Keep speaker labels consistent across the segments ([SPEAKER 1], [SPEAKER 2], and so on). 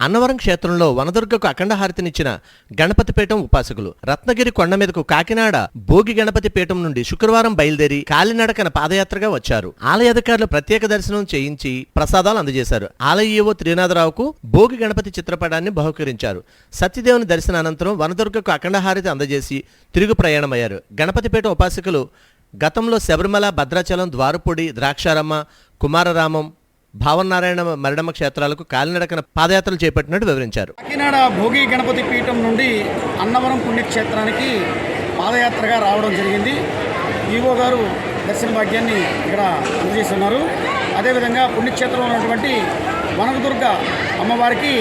[SPEAKER 1] అన్నవరం క్షేత్రంలో వనదుర్గకు అఖండ హారతినిచ్చిన గణపతిపీఠం ఉపాసకులు. రత్నగిరి కొండ మీదకు కాకినాడ భోగి గణపతి పీఠం నుండి శుక్రవారం బయలుదేరి కాలినడకన పాదయాత్రగా వచ్చారు. ఆలయ అధికారులు ప్రత్యేక దర్శనం చేయించి ప్రసాదాలు అందజేశారు. ఆలయ ఈవో త్రినాథరావుకు భోగి గణపతి చిత్రపటాన్ని బహుకరించారు. సత్యదేవుని దర్శన అనంతరం వనదుర్గకు అఖండ హారతి అందజేసి తిరుగు ప్రయాణమయ్యారు. గణపతిపేట ఉపాసకులు గతంలో శబరిమల భద్రాచలం ద్వారపూడి ద్రాక్షారమ్మ కుమారరామం భావనారాయణ మరణమ క్షేత్రాలకు కాలినడకన పాదయాత్రలు చేపట్టినట్టు వివరించారు.
[SPEAKER 2] కాకినాడ భోగి గణపతి పీఠం నుండి అన్నవరం పుణ్యక్షేత్రానికి పాదయాత్రగా రావడం జరిగింది. ఈవో గారు దర్శన భాగ్యాన్ని ఇక్కడ అందజేస్తున్నారు. అదేవిధంగా పుణ్యక్షేత్రంలో ఉన్నటువంటి వనకదుర్గ అమ్మవారికి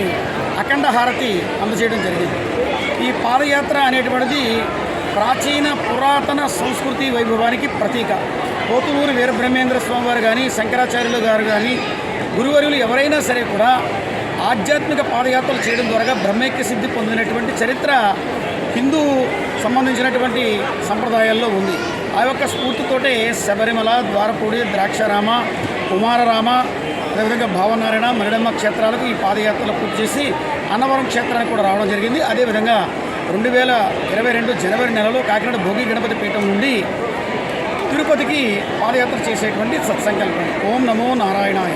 [SPEAKER 2] అఖండ హారతి అందజేయడం జరిగింది. ఈ పాదయాత్ర అనేటువంటిది ప్రాచీన పురాతన సంస్కృతి వైభవానికి ప్రతీక. పోతులూరు వీరబ్రహ్మేంద్ర స్వామి వారు కానీ శంకరాచార్యులు గారు కానీ గురువర్యులు ఎవరైనా సరే కూడా ఆధ్యాత్మిక పాదయాత్రలు చేయడం ద్వారా బ్రహ్మైక్య సిద్ధి పొందినటువంటి చరిత్ర హిందూ సంబంధించినటువంటి సంప్రదాయాల్లో ఉంది. ఆ యొక్క స్ఫూర్తితోటే శబరిమల ద్వారపూడి ద్రాక్షారామ కుమారరామ అదేవిధంగా భావనారాయణ మరిడమ్మ క్షేత్రాలకు ఈ పాదయాత్రలు పూర్తి చేసి అన్నవరం క్షేత్రానికి కూడా రావడం జరిగింది. అదేవిధంగా రెండు వేల ఇరవై రెండు జనవరి నెలలో కాకినాడ భోగి గణపతి పీఠం నుండి తిరుపతికి పాదయాత్ర చేసేటువంటి సత్సంకల్పం. ఓం నమో నారాయణాయ.